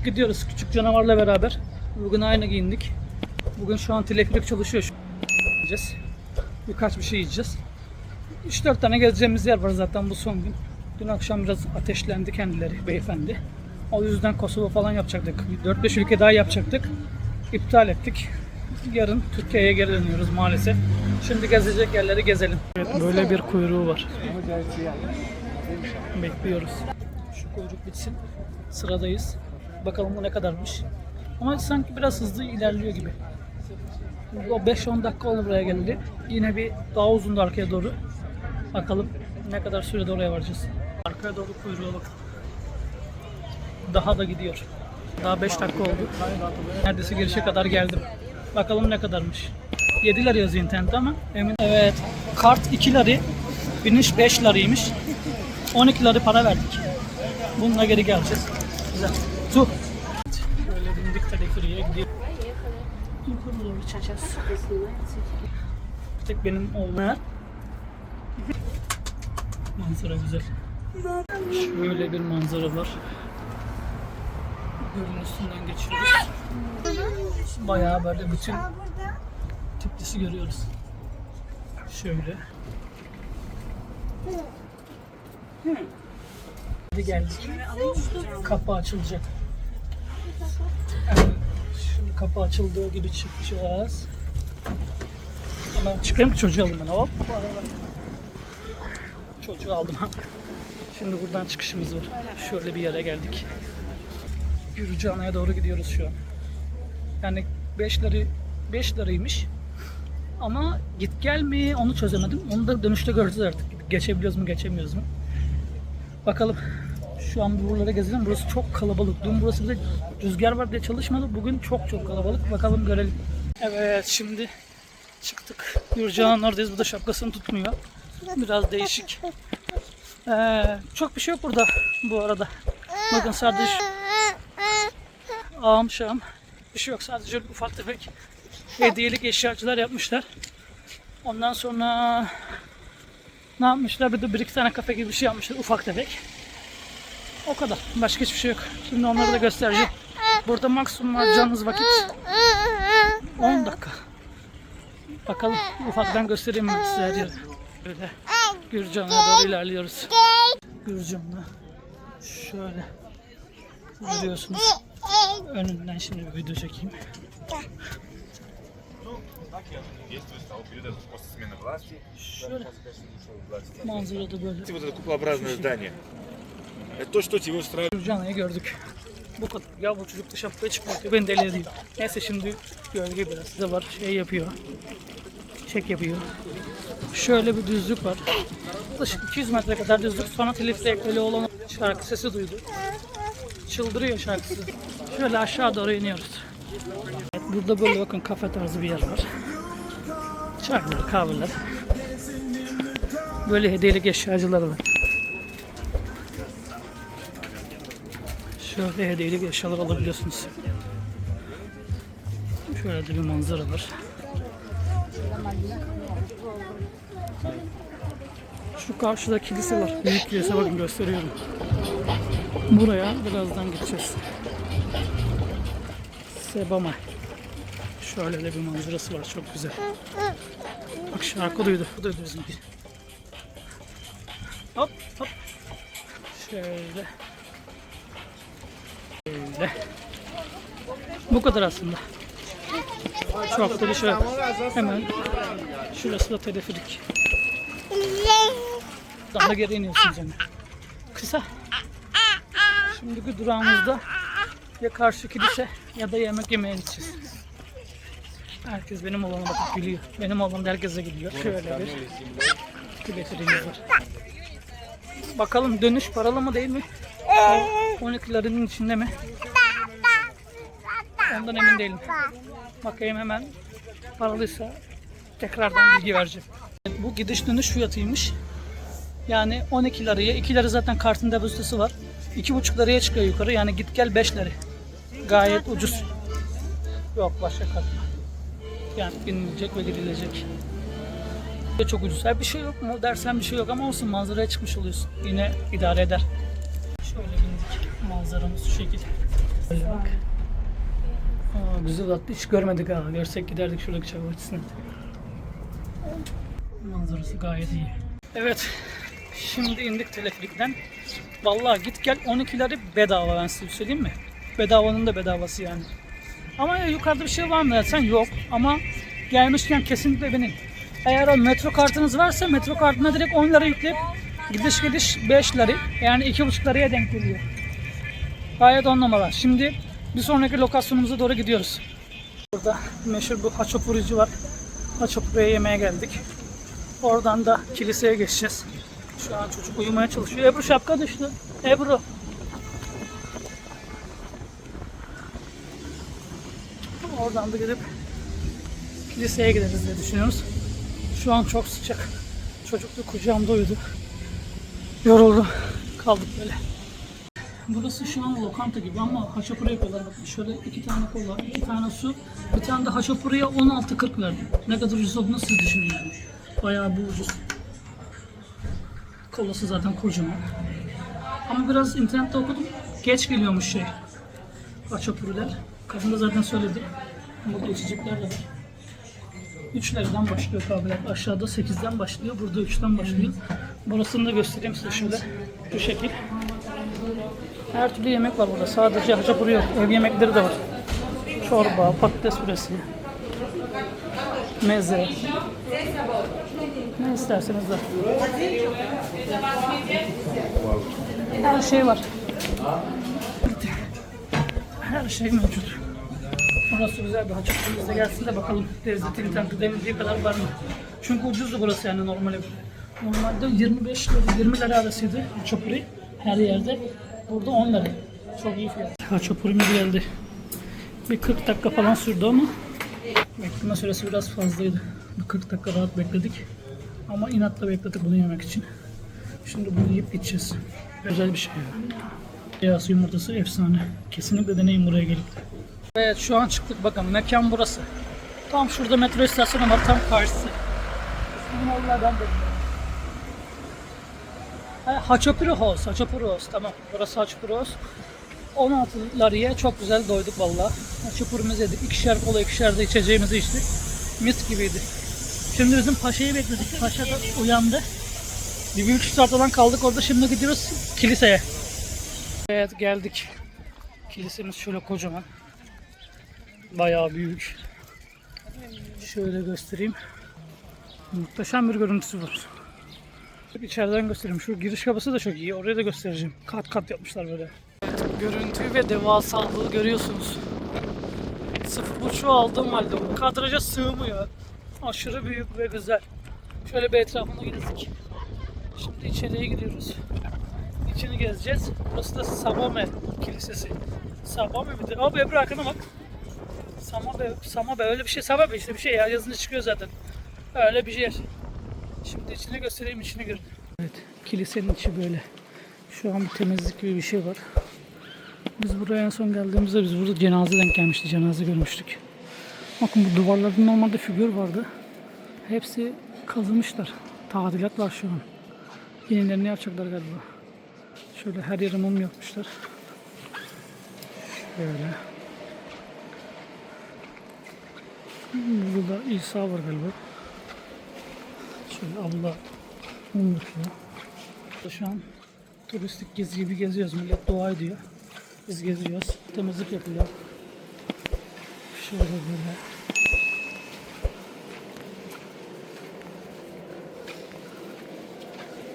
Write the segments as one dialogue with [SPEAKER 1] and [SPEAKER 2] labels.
[SPEAKER 1] Çıktık gidiyoruz küçük canavarla beraber. Bugün aynı giyindik. Bugün şu an teleferik çalışıyor. Yiyeceğiz. Birkaç bir şey yiyeceğiz. 3-4 tane gezeceğimiz yer var zaten bu son gün. Dün akşam biraz ateşlendi kendileri beyefendi. O yüzden Kosova falan yapacaktık. 4-5 ülke daha yapacaktık. İptal ettik. Yarın Türkiye'ye geri dönüyoruz maalesef. Şimdi gezecek yerleri gezelim. Evet, böyle bir kuyruğu var. Bekliyoruz. Şu kuyruk bitsin. Sıradayız. Bakalım bu ne kadarmış. Ama sanki biraz hızlı ilerliyor gibi. O 5-10 dakika oldu buraya geldi. Yine bir daha uzun da arkaya doğru. Bakalım ne kadar sürede oraya varacağız. Arkaya doğru kuyruğa bak. Daha da gidiyor. Daha 5 dakika oldu. Neredeyse girişe kadar geldim. Bakalım ne kadarmış. 7 lira yazıyor internette ama emin. Evet. Kart 2 lira. Biniş 5 liraymış. 12 lira para verdik. Bununla geri geleceğiz. Güzel. Su. Böyle bindik teleferiye gidiyor. Doğru çıkacağız. Bir tek benim oğlum. Manzara güzel. Şöyle bir manzara var. Gölün üstünden geçiyoruz. Bayağı böyle bütün Tiflis'i görüyoruz. Şöyle. Hadi geldik. Kapı açılacak. Kapı açıldığı gibi çıkacağız. Hemen çıkayım çocuğu aldım ben. Hop. Çocuğu aldım. Şimdi buradan çıkışımız var. Şöyle bir yere geldik. Gürcan'a doğru gidiyoruz şu an. Yani 5 lira 5 liraymış. Ama git gel mi onu çözemedim. Onu da dönüşte göreceğiz artık. Geçebiliyoruz mu geçemiyoruz mu. Bakalım. Şu an buralara gezelim. Burası çok kalabalık. Dün burası bir de rüzgar var diye çalışmadı. Bugün çok çok kalabalık. Bakalım görelim. Evet şimdi çıktık. Gürcan'ın oradayız. Bu da şapkasını tutmuyor. Biraz değişik. Ee, çok bir şey yok burada bu arada. Bakın sadece ağam şam. Bir şey yok sadece ufak tefek hediyelik eşyacılar yapmışlar. Ondan sonra ne yapmışlar? Bir de bir iki tane kafe gibi bir şey yapmışlar ufak tefek. O kadar. Başka hiçbir şey yok. Şimdi onları da göstereceğim. Burada maksimum harcayacağınız vakit 10 dakika. Bakalım ufaktan göstereyim ben size her yeri. Böyle Gürcan'a doğru ilerliyoruz. Gürcan'la şöyle görüyorsunuz. Önünden şimdi bir video çekeyim.
[SPEAKER 2] периода после смены власти.
[SPEAKER 1] Şöyle manzarada böyle.
[SPEAKER 2] Вот это куполообразное здание. Это то, что тебе устраивает.
[SPEAKER 1] Gürcan'ı gördük. Bu kadar. Ya bu çocuk da şapkaya çıkmak beni deli ediyor. Neyse şimdi gölge biraz size var. Şey yapıyor. Çek yapıyor. Şöyle bir düzlük var. Yaklaşık 200 metre kadar düzlük. Sonra telifle ekleli olan şarkı sesi duydu. Çıldırıyor şarkısı. Şöyle aşağı doğru iniyoruz. Evet, burada böyle bakın kafe tarzı bir yer var. Çaylar, kahveler. Böyle hediyelik eşyacılar var. Şöyle hediyelik eşyalar alabiliyorsunuz. Şöyle de bir manzara var. Şu karşıda kilise var. Büyük kilise bakın gösteriyorum. Buraya birazdan gideceğiz. Sebama. Şöyle de bir manzarası var çok güzel. Bak şarkı duydu. Bu duydu bizimki. Hop hop. Şöyle. Şöyle. Bu kadar aslında. Çok da bir şey. Hemen şurası da teleferik. Daha da geri iniyorsunuz yani. Kısa. Şimdiki durağımızda ya karşı kilise ya da yemek yemeye gideceğiz. Herkes benim oğlana bakıp gülüyor. Benim oğlan da herkese gidiyor. Şöyle bir teleferiğimiz var. Bakalım dönüş paralı mı değil mi? O 12 liranın içinde mi? Ondan emin değilim. Bakayım hemen paralıysa tekrardan bilgi vereceğim. Bu gidiş dönüş fiyatıymış. Yani 12 liraya, 2 lira zaten kartın depozitosu var. 2,5 liraya çıkıyor yukarı. Yani git gel 5 lira. Gayet ucuz. Yok başka kart. Yani binilecek ve gidilecek. Çok ucuz. Ha, bir şey yok mu dersen bir şey yok ama olsun manzaraya çıkmış oluyorsun. Yine idare eder. Şöyle bindik. Manzaramız şu şekilde. Bak. Aa, güzel attı. Hiç görmedik ha. Görsek giderdik şuradaki çay bahçesine. Manzarası gayet iyi. Evet. Şimdi indik teleferikten. Vallahi git gel 12'leri bedava ben size söyleyeyim mi? Bedavanın da bedavası yani. Ama ya yukarıda bir şey var mı dersen yok. Ama gelmişken kesinlikle binin. Eğer o metro kartınız varsa metro kartına direkt 10 lira yükleyip gidiş gidiş 5 lira yani 2,5 liraya denk geliyor. Gayet on numara. Şimdi bir sonraki lokasyonumuza doğru gidiyoruz. Burada meşhur bu haçopurici var. Haçopuriye yemeğe geldik. Oradan da kiliseye geçeceğiz. Şu an çocuk uyumaya çalışıyor. Ebru şapka düştü. Ebru. Oradan da gidip kiliseye gideriz diye düşünüyoruz. Şu an çok sıcak. Çocuk da kucağımda uyudu. Yoruldum. Kaldık böyle. Burası şu an lokanta gibi ama haşapuri yapıyorlar. Bakın şöyle iki tane kola, iki tane su, bir tane de haşapuriye 16.40 verdim. Ne kadar ucuz olduğunu siz düşünün yani. Bayağı bu ucuz. Kolası zaten kocaman. Ama biraz internette okudum. Geç geliyormuş şey. Haşapuriler. Kadın da zaten söyledi. Burada içecekler de var. 3 liradan başlıyor kahveler. Aşağıda 8'den başlıyor. Burada 3'ten başlıyor. Burasını da göstereyim size şöyle. Bu şekil. Her türlü yemek var burada. Sadece haşapuri yok. Ev yemekleri de var. Çorba, patates püresi, meze. Ne isterseniz de. Her şey var. Her şey mevcut. Burası güzel bir haçapuri. Biz de gelsin de bakalım lezzeti internette denildiği kadar var mı? Çünkü ucuzdu burası yani normal ev. Normalde 25 lira, 20 lira arasıydı haçapuri her yerde. Burada 10 lira. Çok iyi fiyat. Haçapurimiz geldi. Bir 40 dakika falan sürdü ama bekleme süresi biraz fazlaydı. Bir 40 dakika rahat bekledik. Ama inatla bekledik bunu yemek için. Şimdi bunu yiyip gideceğiz. Güzel bir şey ya. Beyaz yumurtası efsane. Kesinlikle deneyin buraya gelip. Evet şu an çıktık bakın mekan burası. Tam şurada metro istasyonu var tam karşısı. İsmini onlardan dedim. Ha, Haçapuri House tamam. Burası Haçapuri House. 16 liraya çok güzel doyduk valla. Haçapurimizi yedik. İkişer kola ikişer de içeceğimizi içtik. Mis gibiydi. Şimdi bizim Paşa'yı bekledik. Paşa da uyandı. Bir, üç saat falan kaldık orada. Şimdi gidiyoruz kiliseye. Evet geldik. Kilisemiz şöyle kocaman. Bayağı büyük. Şöyle göstereyim. Muhteşem bir görüntüsü var. İçeriden göstereyim. Şu giriş kapısı da çok iyi. Orayı da göstereceğim. Kat kat yapmışlar böyle. Görüntüyü ve devasallığı görüyorsunuz. Sıfır buçuğu aldığım halde bu kadraja sığmıyor. Aşırı büyük ve güzel. Şöyle bir etrafını gezdik. Şimdi içeriye gidiyoruz. İçini gezeceğiz. Burası da Sabame Kilisesi. Sabame midir? Abi Ebru arkana bak. Samabe, Samabe öyle bir şey. Samabe işte bir şey ya yazınca çıkıyor zaten. Öyle bir yer. Şimdi içini göstereyim içini görün. Evet kilisenin içi böyle. Şu an bir temizlik gibi bir şey var. Biz buraya en son geldiğimizde biz burada cenaze denk gelmişti. Cenaze görmüştük. Bakın bu duvarlarda normalde figür vardı. Hepsi kazılmışlar. Tadilat var şu an. Yenilerini yapacaklar galiba. Şöyle her yere mum yapmışlar. Şöyle. Burada İsa var galiba. Şöyle abla mum yapıyor. Şu an turistik gezi gibi geziyoruz. Millet dua ediyor. Biz geziyoruz. Temizlik yapılıyor. Şöyle böyle.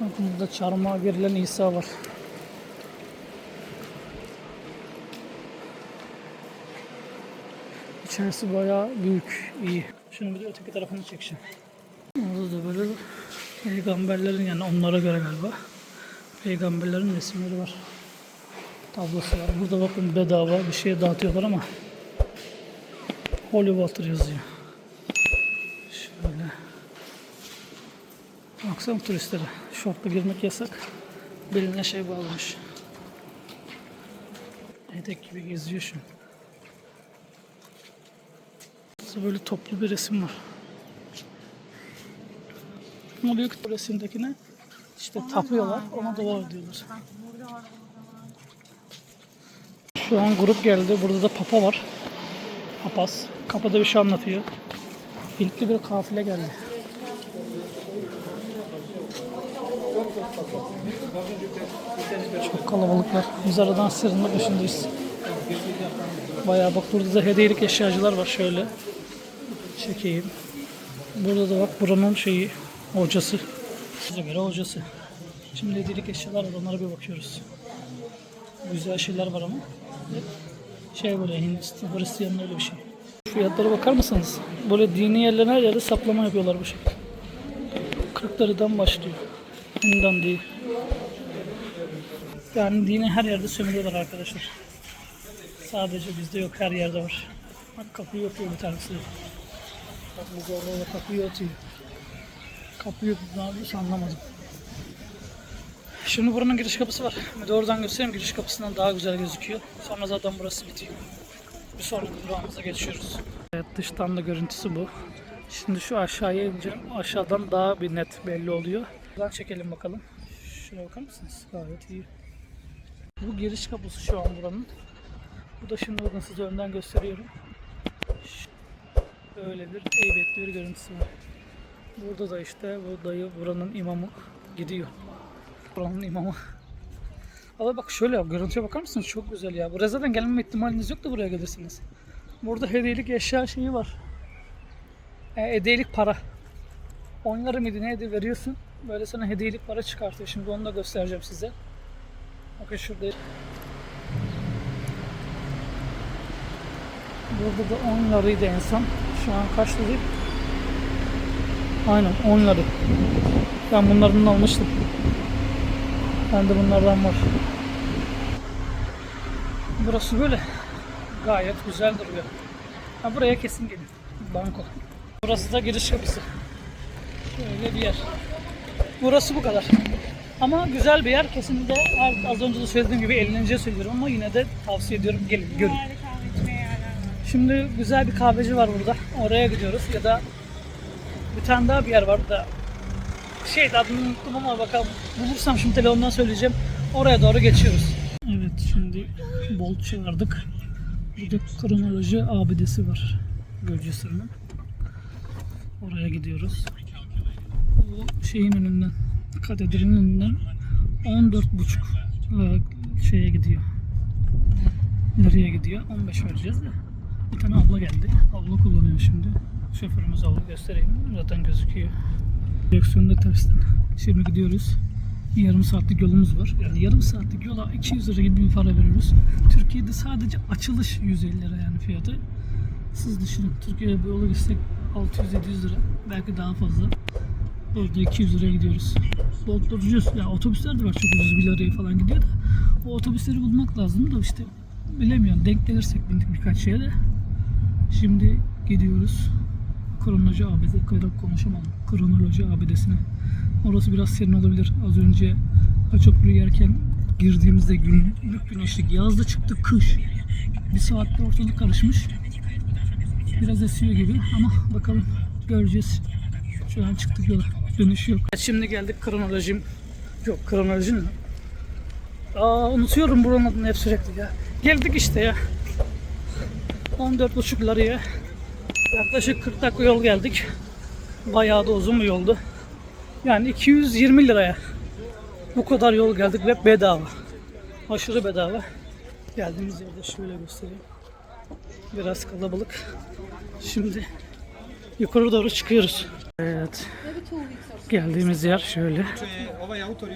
[SPEAKER 1] Bakın burada çarmıha gerilen İsa var. İçerisi bayağı büyük, iyi. Şunu bir de öteki tarafını çekeceğim. Da böyle peygamberlerin yani onlara göre galiba peygamberlerin resimleri var. Tablosu var. Burada bakın bedava bir şey dağıtıyorlar ama Holy Water yazıyor. Şöyle. Baksana turistlere. Şortla girmek yasak. Beline şey bağlamış. Etek gibi geziyor şu böyle toplu bir resim var. Ne oluyor ki bu resimdekine? İşte tapıyorlar, ona dua ediyorlar. Şu an grup geldi. Burada da papa var. Papaz. Kapıda bir şey anlatıyor. Hintli bir kafile geldi. Çok kalabalıklar. Biz aradan sırrında başındayız. Bayağı bak burada da hediyelik eşyacılar var şöyle. Çekeyim. Burada da bak buranın şeyi hocası. Bize göre hocası. Şimdi hediyelik eşyalar var onlara bir bakıyoruz. Güzel şeyler var ama. Şey böyle Hindistan, Hristiyan öyle bir şey. Fiyatlara bakar mısınız? Böyle dini yerlerine her yerde saplama yapıyorlar bu şekilde. 40 liradan başlıyor. Hindan değil. Yani dini her yerde sömürüyorlar arkadaşlar. Sadece bizde yok, her yerde var. Bak kapıyı yapıyor bir tanesi. Bak bu zorluğuyla kapıyı atıyor. Kapıyı ne anlamadım. Şimdi buranın giriş kapısı var. Oradan göstereyim giriş kapısından daha güzel gözüküyor. Sonra zaten burası bitiyor. Bir sonraki durağımıza geçiyoruz. Evet dıştan da görüntüsü bu. Şimdi şu aşağıya ineceğim. Aşağıdan daha bir net belli oluyor. Buradan çekelim bakalım. Şuraya bakar mısınız? Gayet iyi. Bu giriş kapısı şu an buranın. Bu da şimdi bakın size önden gösteriyorum. Böyle bir heybetli bir görüntüsü var. Burada da işte bu dayı buranın imamı gidiyor. Buranın imamı. Ama bak şöyle görüntüye bakar mısınız? Çok güzel ya. Buraya zaten gelmeme ihtimaliniz yok da buraya gelirsiniz. Burada hediyelik eşya şeyi var. E, hediyelik para. 10 lira mıydı neydi veriyorsun. Böyle sana hediyelik para çıkartıyor. Şimdi onu da göstereceğim size. Bakın şurada. Burada da 10 liraydı en son. Şu an kaç lira? Aynen 10 lira. Ben bunlardan almıştım. Bende bunlardan var. Burası böyle. Gayet güzel duruyor. Ha buraya kesin gelin. Banko. Burası da giriş kapısı. Şöyle bir yer. Burası bu kadar. Ama güzel bir yer. Kesinlikle az önce de söylediğim gibi eğlenceli söylüyorum ama yine de tavsiye ediyorum. Gelin görün. Şimdi güzel bir kahveci var burada. Oraya gidiyoruz ya da bir tane daha bir yer var da şey adını unuttum ama bakalım bulursam şimdi telefondan söyleyeceğim. Oraya doğru geçiyoruz. Evet şimdi Bolt çağırdık. Burada kronoloji abidesi var. Gürcistan'ın. Oraya gidiyoruz. Bu şeyin önünden, katedralin önünden 14.5 e, şeye gidiyor. Nereye gidiyor? 15 vereceğiz de. Bir tane abla geldi. Abla kullanıyor şimdi. Şoförümüz abla göstereyim. Zaten gözüküyor. Direksiyonda tersten. Şimdi gidiyoruz. Yarım saatlik yolumuz var. Yani yarım saatlik yola 200 lira gibi bir para veriyoruz. Türkiye'de sadece açılış 150 lira yani fiyatı. Siz düşünün Türkiye'ye bu yola gitsek 600-700 lira belki daha fazla. Orada 200 liraya gidiyoruz. Boltlar ucuz. Ya otobüsler de var çok ucuz 1 liraya falan gidiyor da. O otobüsleri bulmak lazım da işte bilemiyorum. Denk gelirsek bindik birkaç şeye de. Şimdi gidiyoruz. Kronoloji abidesi, kadar konuşamadım. Kronoloji abidesine. Orası biraz serin olabilir. Az önce Haçapuri yerken girdiğimizde günlük güneşlik. Yazda çıktı kış. Bir saatte ortalık karışmış. Biraz esiyor gibi ama bakalım göreceğiz. Şu an çıktık yola. Dönüş yok. Şimdi geldik kronolojim. Yok kronoloji mi? Aa unutuyorum buranın adını hep sürekli ya. Geldik işte ya. 14,5 liraya yaklaşık 40 dakika yol geldik. Bayağı da uzun bir yoldu. Yani 220 liraya bu kadar yol geldik ve bedava. Aşırı bedava. Geldiğimiz yerde şöyle göstereyim. Biraz kalabalık. Şimdi yukarı doğru çıkıyoruz. Evet. Geldiğimiz yer şöyle.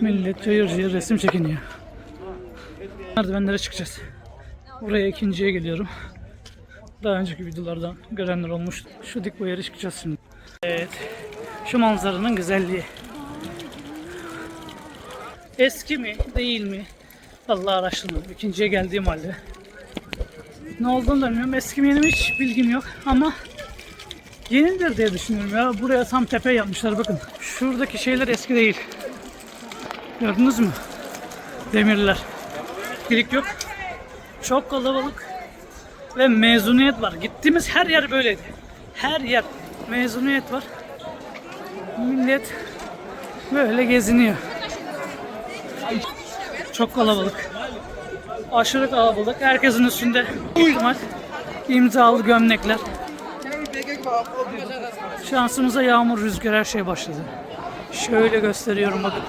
[SPEAKER 1] Millet cayır cayır resim çekiniyor. Merdivenlere çıkacağız. Buraya ikinciye geliyorum. Daha önceki videolardan görenler olmuştu. Şu dik bu yere çıkacağız şimdi. Evet. Şu manzaranın güzelliği. Eski mi değil mi? Vallahi araştırmadım. İkinciye geldiğim halde. Ne olduğunu da bilmiyorum. Eski mi yeni mi hiç bilgim yok ama yenidir diye düşünüyorum ya. Buraya tam tepe yapmışlar bakın. Şuradaki şeyler eski değil. Gördünüz mü? Demirler. Girik yok. Çok kalabalık ve mezuniyet var. Gittiğimiz her yer böyleydi. Her yer mezuniyet var. Millet böyle geziniyor. Çok kalabalık. Aşırı kalabalık. Herkesin üstünde ihtimal imzalı gömlekler. Şansımıza yağmur, rüzgar her şey başladı. Şöyle gösteriyorum bakın.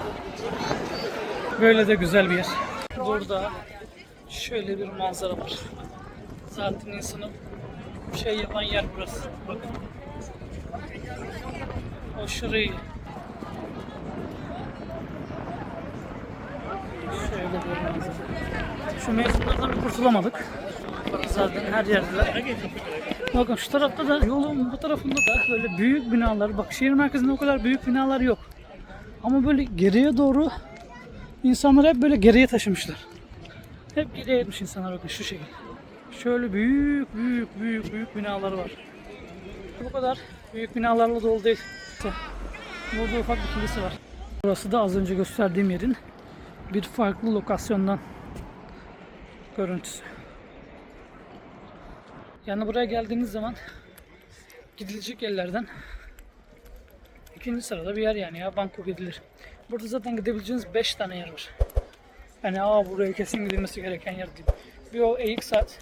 [SPEAKER 1] Böyle de güzel bir yer. Burada şöyle bir manzara var. Zaten insanı şey yapan yer burası. Bakın. Aşırı iyi. Şöyle manzara. Şu mevsimlerden bir kurtulamadık. Zaten her yerdeler. Bakın şu tarafta da yolun bu tarafında da böyle büyük binalar. Bak şehir merkezinde o kadar büyük binalar yok. Ama böyle geriye doğru insanlar hep böyle geriye taşımışlar. Hep geriye etmiş insanlar bakın şu şekilde. Şöyle büyük büyük büyük büyük binalar var. Bu kadar büyük binalarla dolu değil. Burada ufak bir kilise var. Burası da az önce gösterdiğim yerin bir farklı lokasyondan görüntüsü. Yani buraya geldiğiniz zaman gidilecek yerlerden ikinci sırada bir yer yani ya Bangkok gidilir. Burada zaten gidebileceğiniz 5 tane yer var. Yani aa buraya kesin gidilmesi gereken yer değil. Bir o eğik saat,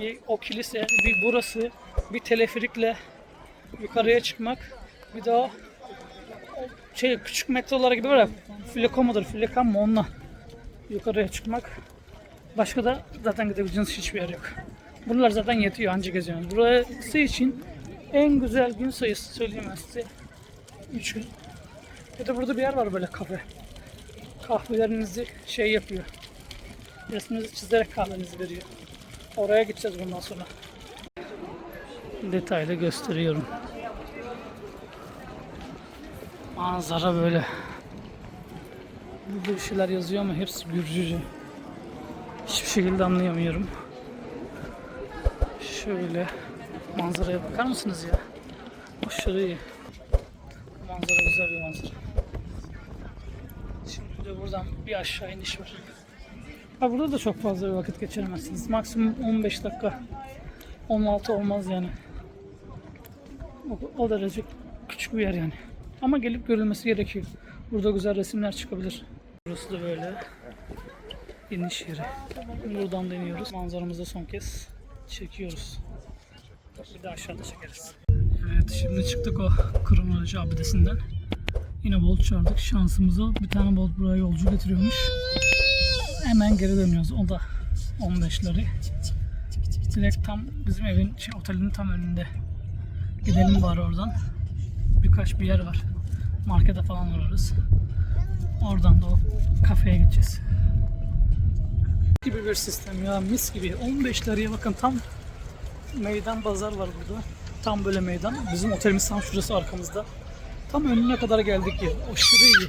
[SPEAKER 1] bir o kilise, bir burası, bir teleferikle yukarıya çıkmak, bir o şey küçük metrolar gibi var ya, Fileko mudur, Filekan mı onunla yukarıya çıkmak. Başka da zaten gidebileceğiniz hiçbir yer yok. Buralar zaten yetiyor anca geziyorsunuz. Burası için en güzel gün sayısı söyleyeyim size. 3 gün. Bir de burada bir yer var böyle kafe. Kahvelerinizi şey yapıyor. Resminizi çizerek kahvenizi veriyor. Oraya gideceğiz bundan sonra. Detaylı gösteriyorum. Manzara böyle. Burada bir şeyler yazıyor ama hepsi Gürcüce. Hiçbir şekilde anlayamıyorum. Şöyle manzaraya bakar mısınız ya? Aşırı iyi. Manzara güzel bir manzara. Şimdi de buradan bir aşağı iniş var. Ha burada da çok fazla bir vakit geçiremezsiniz. Maksimum 15 dakika. 16 olmaz yani. O, o derece küçük bir yer yani. Ama gelip görülmesi gerekiyor. Burada güzel resimler çıkabilir. Burası da böyle iniş yeri. Buradan deniyoruz. Manzaramızı son kez çekiyoruz. Bir de aşağıda çekeriz. Evet şimdi çıktık o kronoloji abidesinden. Yine bolt çağırdık. Şansımıza bir tane bolt buraya yolcu getiriyormuş. Hemen geri dönüyoruz. O da 15 lira. Direkt tam bizim evin, şey, otelin tam önünde. Gidelim bari oradan. Birkaç bir yer var. Markete falan uğrarız. Oradan da o kafeye gideceğiz. Gibi bir sistem ya mis gibi. 15 liraya bakın tam meydan pazar var burada. Tam böyle meydan. Bizim otelimiz tam şurası arkamızda. Tam önüne kadar geldik ya. Aşırı iyi.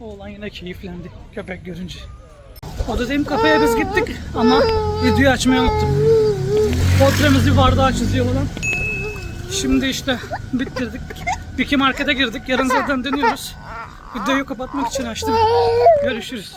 [SPEAKER 1] Oğlan yine keyiflendi köpek görünce. O dediğim kafeye biz gittik ama videoyu açmayı unuttum. Portremizi bir bardağa çiziyor falan. Şimdi işte bitirdik. Biki markete girdik. Yarın zaten dönüyoruz. Videoyu kapatmak için açtım. Görüşürüz.